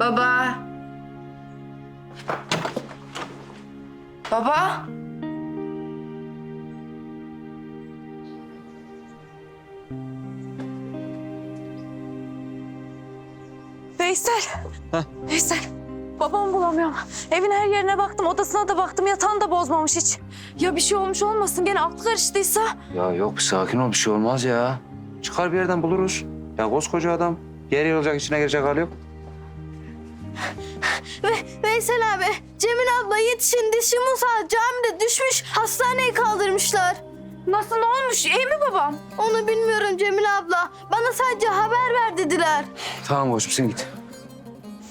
Baba. Baba. Veysel. Veysel. Babamı bulamıyorum. Evin her yerine baktım, odasına da baktım. Yatağını da bozmamış hiç. Ya bir şey olmuş olmasın, gene aklı karıştıysa? Ya yok bir sakin ol bir şey olmaz ya. Çıkar bir yerden buluruz. Ya koskoca adam. Yer olacak içine girecek hali yok. Veysel abi, Cemil abla yetişin dişi Musa camide düşmüş hastaneye kaldırmışlar. Nasıl, ne olmuş? İyi mi babam? Onu bilmiyorum Cemil abla. Bana sadece haber ver dediler. Tamam koçum sen git.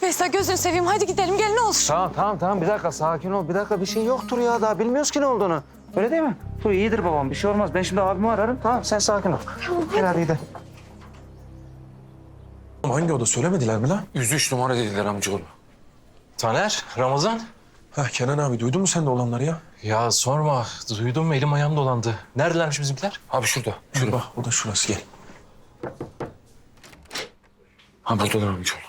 Veysel gözünü seveyim, hadi gidelim gel ne olur. Tamam tamam tamam bir dakika sakin ol. Bir dakika bir şey yoktur ya daha bilmiyoruz ki ne olduğunu. Öyle değil mi? Dur iyidir babam bir şey olmaz. Ben şimdi abimi ararım. Tamam sen sakin ol. Gel hadi gidelim. Hangi oda söylemediler mi lan? 103 numara dediler amcaoğlu. Taner, Ramazan. Ha Kenan abi duydun mu sen de olanları ya? Ya sorma, duydum elim ayağım dolandı. Neredelermiş bizimkiler? Abi şurada, Dur şurada. bak o da şurası gel. Ha buradalar amcaoğlu.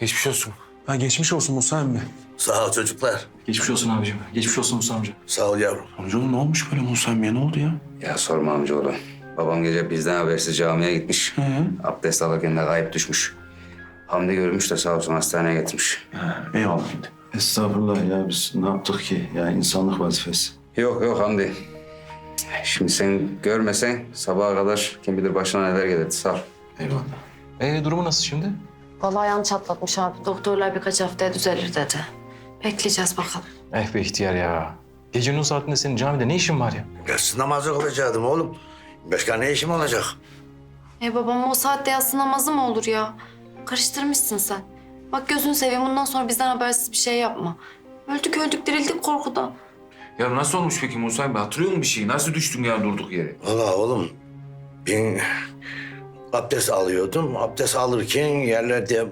Geçmiş olsun. Ha geçmiş olsun Musa emmi. Sağ ol çocuklar. Geçmiş olsun abicim. Geçmiş olsun Musa amca. Sağ ol yavrum. Amcaoğlu ne olmuş böyle Musa emmiye ne oldu ya? Ya sorma amcaoğlu. Babam gece bizden habersiz camiye gitmiş. Abdest alırken de kayıp düşmüş. Hamdi görmüş de sağ olsun hastaneye getirmiş. Eyvallah. Estağfurullah ya biz ne yaptık ki? Ya insanlık vazifesi. Yok yok Hamdi. Şimdi sen görmesen sabaha kadar kim bilir başına neler gelirdi. Sağ ol. Eyvallah. Ee durumu nasıl şimdi? Vallahi ayağını çatlatmış abi. Doktorlar birkaç haftaya düzelir dedi. Bekleyeceğiz bakalım. Eh be ihtiyar ya. Gecenin o saatinde senin camide ne işin var ya? Yatsı namazı kılacaktım oğlum. Başka ne işim olacak? E babam o saatte yatsı namazı mı olur ya? Karıştırmışsın sen. Bak gözünü seveyim bundan sonra bizden habersiz bir şey yapma. Öldük öldük dirildik korkudan. Ya nasıl olmuş peki Musa abi? Hatırlıyor musun bir şeyi? Nasıl düştün ya durduk yere? Valla oğlum ben abdest alıyordum. Abdest alırken yerlerde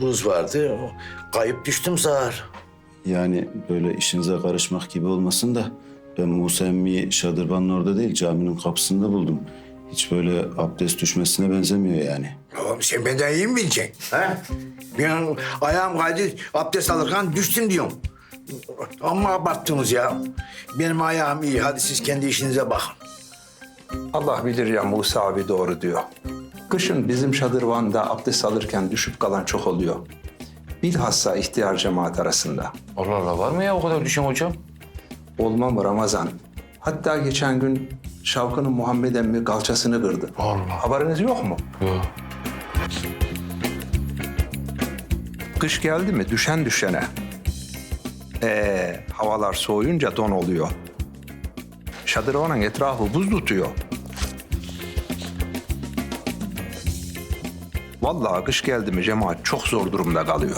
buz vardı. Kayıp düştüm sağır. Yani böyle işinize karışmak gibi olmasın da ben Musa emmiyi şadırvanın orada değil caminin kapısında buldum. Hiç böyle abdest düşmesine benzemiyor yani. Oğlum sen benden iyi mi bileceksin? Ha? Ben ayağım kaydı abdest alırken düştüm diyorum. Ama abarttınız ya. Benim ayağım iyi. Hadi siz kendi işinize bakın. Allah bilir ya Musa abi doğru diyor. Kışın bizim şadırvanda abdest alırken düşüp kalan çok oluyor. Bilhassa ihtiyar cemaat arasında. Allah Allah var mı ya o kadar düşen hocam? Olma mı Ramazan? Hatta geçen gün Şavkı'nın Muhammed emmi kalçasını kırdı. Allah. Haberiniz yok mu? Yok. Kış geldi mi düşen düşene. Ee, havalar soğuyunca don oluyor. Şadırvanın etrafı buz tutuyor. Vallahi kış geldi mi cemaat çok zor durumda kalıyor.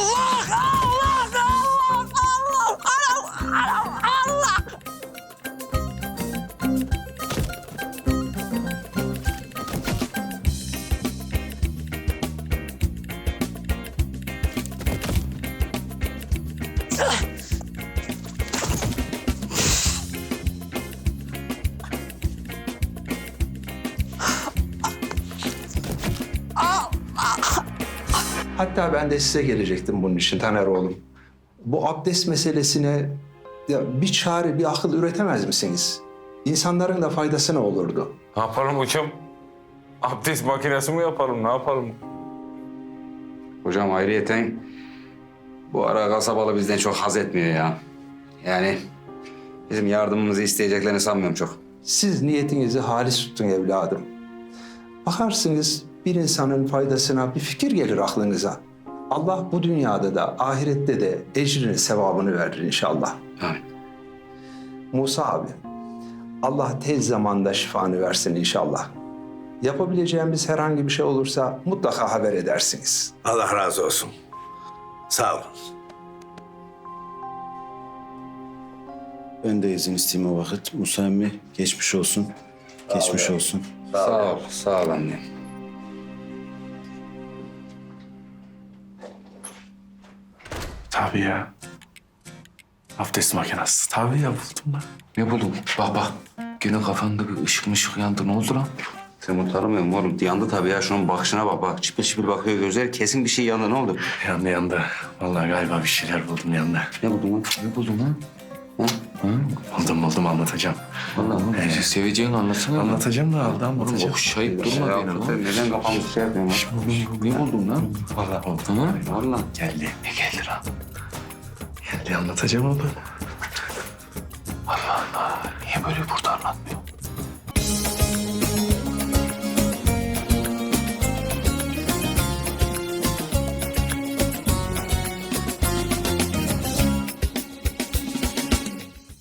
好 Hatta ben de size gelecektim bunun için Taner oğlum. Bu abdest meselesine ya bir çare, bir akıl üretemez misiniz? İnsanların da faydasına olurdu. Ne yapalım hocam? Abdest makinesi mi yapalım? Ne yapalım? Hocam ayrıyeten bu ara kasabalı bizden çok haz etmiyor ya. Yani bizim yardımımızı isteyeceklerini sanmıyorum çok. Siz niyetinizi halis tutun evladım. Bakarsınız bir insanın faydasına bir fikir gelir aklınıza. Allah bu dünyada da ahirette de ecrini, sevabını verir inşallah. Amin. Musa abi, Allah tez zamanda şifanı versin inşallah. Yapabileceğimiz herhangi bir şey olursa mutlaka haber edersiniz. Allah razı olsun. Sağ olun. Ben de izin isteyeyim o vakit. Musa emmi geçmiş olsun. Geçmiş olsun. Sağ ol, sağ ol anne. Tabii ya. Abdest makinesi. Tabii ya buldum lan. Ne buldun? Bak bak. Gene kafanda bir ışık mışık yandı. Ne oldu lan? Sen bunu tanımıyorum oğlum. Yandı tabii ya. Şunun bakışına bak. Bak çipil çipil bakıyor gözler. Kesin bir şey yandı. Ne oldu? Yandı yandı. Vallahi galiba bir şeyler buldum yanında. Ne buldun lan? Ne buldun lan? Buldum buldum anlatacağım. Vallahi oğlum bizi seveceğini anlatsana. Anlatacağım da aldı Oğlum anlatacağım. okşayıp durma Ya, beni sen neden kafamı şey yapıyorsun lan? Ne buldun lan? Vallahi oldu. Hı? Vallahi. Geldi. Ne geldi lan? Geldi anlatacağım onu. Allah Allah. Niye böyle burada anlatmıyor?